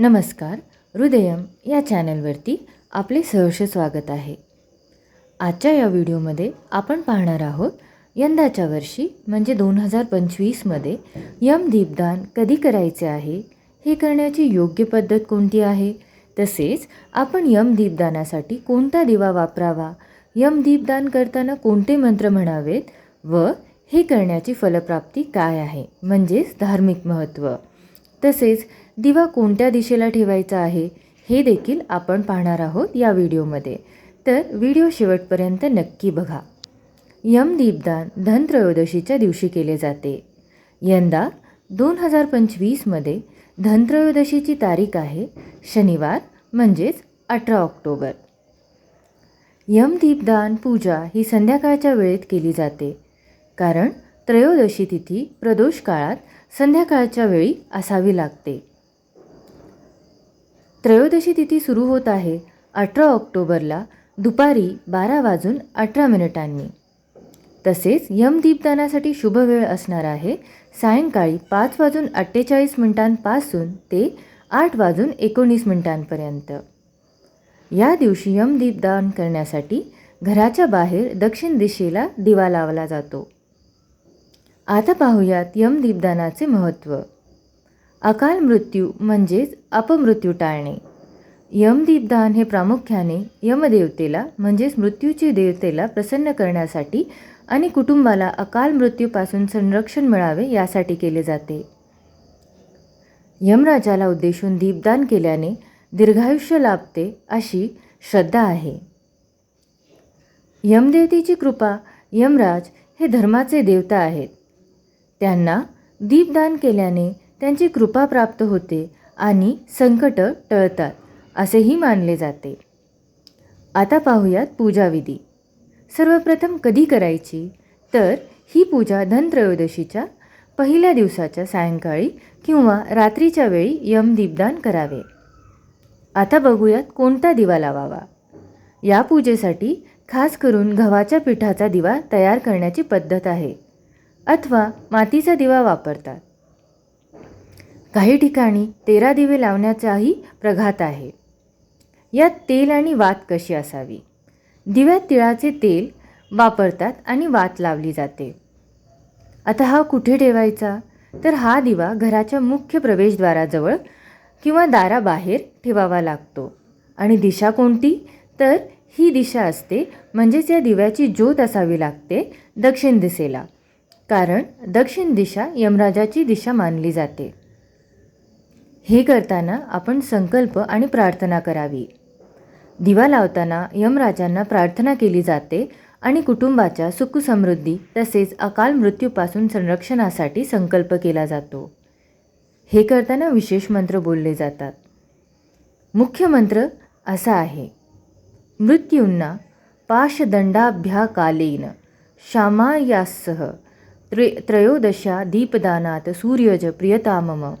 नमस्कार हृदयम या चॅनलवरती आपले सहर्ष स्वागत आहे. आजच्या या व्हिडिओमध्ये आपण पाहणार आहोत यंदाच्या वर्षी म्हणजे दोन हजार पंचवीसमध्ये यम दीपदान कधी करायचे आहे? हे करण्याची योग्य पद्धत कोणती आहे? तसेच आपण यम दीपदानासाठी कोणता दिवा वापरावा? यम दीपदान करताना कोणते मंत्र म्हणावेत? व हे करण्याची फलप्राप्ती काय आहे? म्हणजेच धार्मिक महत्त्व तसेच दिवा कोणत्या दिशेला ठेवायचा आहे हे देखील आपण पाहणार आहोत या व्हिडिओमध्ये. तर व्हिडिओ शेवटपर्यंत नक्की बघा. यम दीपदान धनत्रयोदशीच्या दिवशी केले जाते. यंदा दोन हजार पंचवीसमध्ये धनत्रयोदशीची तारीख आहे शनिवार म्हणजेच अठरा ऑक्टोबर. यम दीपदान पूजा ही संध्याकाळच्या वेळेत केली जाते कारण त्रयोदशी तिथी प्रदोष काळात संध्याकाळच्या वेळी असावी लागते. त्रयोदशी तिथी सुरू होत आहे. अठरा ऑक्टोबरला दुपारी बारा वाजून अठरा मिनिटांनी. तसेच यम दीपदानासाठी शुभ वेळ असणार आहे. सायंकाळी पाच वाजून अठ्ठेचाळीस मिनिटांपासून ते आठ वाजून एकोणीस मिनिटांपर्यंत. या दिवशी यम दीपदान करण्यासाठी घराच्या बाहेर दक्षिण दिशेला दिवा लावला जातो. आता पाहूयात यम दीपदानाचे महत्त्व. अकाल मृत्यू म्हणजेच अपमृत्यू टाळणे. यमदीपदान हे प्रामुख्याने यमदेवतेला म्हणजेच मृत्यूची देवतेला प्रसन्न करण्यासाठी आणि कुटुंबाला अकाल मृत्यूपासून संरक्षण मिळावे यासाठी केले जाते. यमराजाला उद्देशून दीपदान केल्याने दीर्घायुष्य लाभते अशी श्रद्धा आहे. यमदेवतेची कृपा यमराज हे धर्माचे देवता आहेत. त्यांना दीपदान केल्याने त्यांची कृपा प्राप्त होते आणि संकट टळतात असेही मानले जाते. आता पाहूयात पूजाविधी. सर्वप्रथम कधी करायची? तर ही पूजा धनत्रयोदशीच्या पहिल्या दिवसाच्या सायंकाळी किंवा रात्रीच्या वेळी यमदीपदान करावे. आता बघूयात कोणता दिवा लावावा. या पूजेसाठी खास करून गव्हाच्या पिठाचा दिवा तयार करण्याची पद्धत आहे. अथवा मातीचा दिवा वापरतात. काही ठिकाणी तेरा दिवे लावण्याचाही प्रघात आहे. यात तेल आणि वात कशी असावी? दिव्यात तिळाचे तेल वापरतात आणि वात लावली जाते. आता हा कुठे ठेवायचा? तर हा दिवा घराच्या मुख्य प्रवेशद्वाराजवळ किंवा दाराबाहेर ठेवावा लागतो. आणि दिशा कोणती? तर ही दिशा असते म्हणजेच या दिव्याची ज्योत असावी लागते दक्षिण दिशेला. कारण दक्षिण दिशा यमराजाची दिशा मानली जाते. हे करताना आपण संकल्प आणि प्रार्थना करावी. दिवा लावताना यमराजांना प्रार्थना केली जाते आणि कुटुंबाच्या सुखसमृद्धी तसेच अकाल मृत्यूपासून संरक्षणासाठी संकल्प केला जातो. हे करताना विशेष मंत्र बोलले जातात. मुख्य मंत्र असा आहे. मृत्यूंना पाशदंडाभ्याकालेन श्यामायासह त्रि त्रयोदशा दीपदानात सूर्यज प्रियतामम.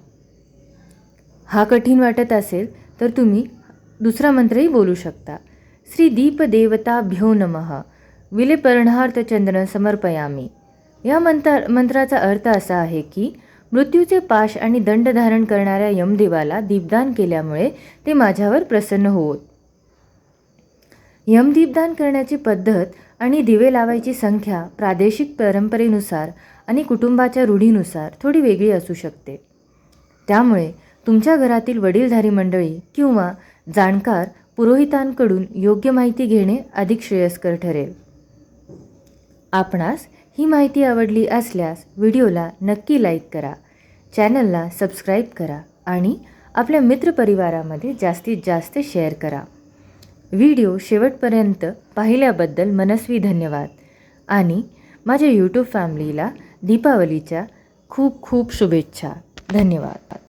हा कठीण वाटत असेल तर तुम्ही दुसरा मंत्रही बोलू शकता. श्री दीपदेवताभ्यो नमः. विलेपर्णार्थ चंद्र समर्पयामी. या मंत्र मंत्राचा अर्थ असा आहे की मृत्यूचे पाश आणि दंड धारण करणाऱ्या यमदेवाला दीपदान केल्यामुळे ते माझ्यावर प्रसन्न होत यमदीपदान करण्याची पद्धत आणि दिवे लावायची संख्या प्रादेशिक परंपरेनुसार आणि कुटुंबाच्या रूढीनुसार थोडी वेगळी असू शकते. त्यामुळे तुमच्या घरातील वडीलधारी मंडळी किंवा जाणकार पुरोहितांकडून योग्य माहिती घेणे अधिक श्रेयस्कर ठरेल. आपणास ही माहिती आवडली असल्यास व्हिडिओला नक्की लाईक करा चॅनलला सबस्क्राईब करा आणि आपल्या मित्रपरिवारामध्ये जास्तीत जास्त शेअर करा. व्हिडिओ शेवटपर्यंत पाहिल्याबद्दल मनस्वी धन्यवाद. आणि माझ्या यूट्यूब फॅमिलीला दीपावलीच्या खूप खूप शुभेच्छा. धन्यवाद.